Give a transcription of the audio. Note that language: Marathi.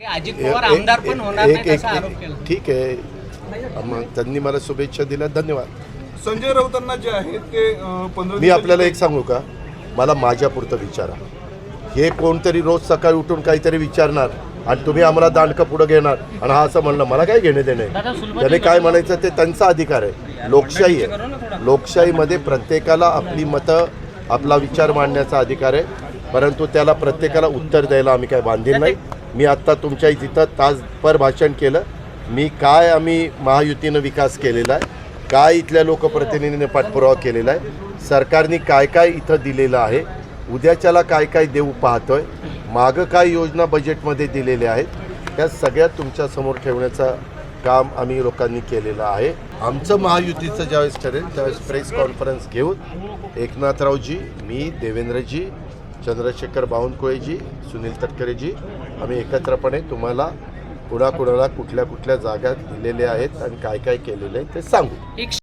अजित पवार आमदार पण होणार आरोप केला. ठीक आहे. मग त्यांनी मला शुभेच्छा दिल्या. धन्यवाद. संजय राऊतांना जे आहे ते अं, पंधरा मी आपल्याला एक सांगू का? मला माझ्यापुरतं विचारा. हे कोणतरी रोज सकाळी उठून काहीतरी विचारणार आणि तुम्ही आम्हाला दांडकं पुढं घेणार आणि हा असं म्हणलं मला काय घेणे देणे? त्याने काय म्हणायचं ते त्यांचा अधिकार आहे. लोकशाही आहे. लोकशाहीमध्ये प्रत्येकाला आपली मतं आपला विचार मांडण्याचा अधिकार आहे. परंतु त्याला प्रत्येकाला उत्तर द्यायला आम्ही काय बांधील नाही. मी आत्ता तुमच्या तिथं तासभर भाषण केलं. मी काय आम्ही महायुतीनं विकास केलेला आहे काय इथल्या लोकप्रतिनिधीने पाठपुरावा केलेला आहे सरकारने काय काय इथं दिलेलं आहे उद्याच्याला काय काय देऊ पाहतोय मागं काय योजना बजेटमध्ये दिलेल्या आहेत त्या सगळ्या तुमच्यासमोर ठेवण्याचं काम आम्ही लोकांनी केलेलं आहे. आमचं महायुतीचं ज्यावेळेस ठरेल त्यावेळेस प्रेस कॉन्फरन्स घेऊन एकनाथरावजी मी देवेंद्रजी चंद्रशेखर बावनकुळेजी सुनील तटकरेजी. आम्ही एकत्रपणे तुम्हाला कुणाकुणाला कुठल्या कुठल्या जागा दिलेल्या आहेत आणि काय काय केलेलं आहे ते सांगू.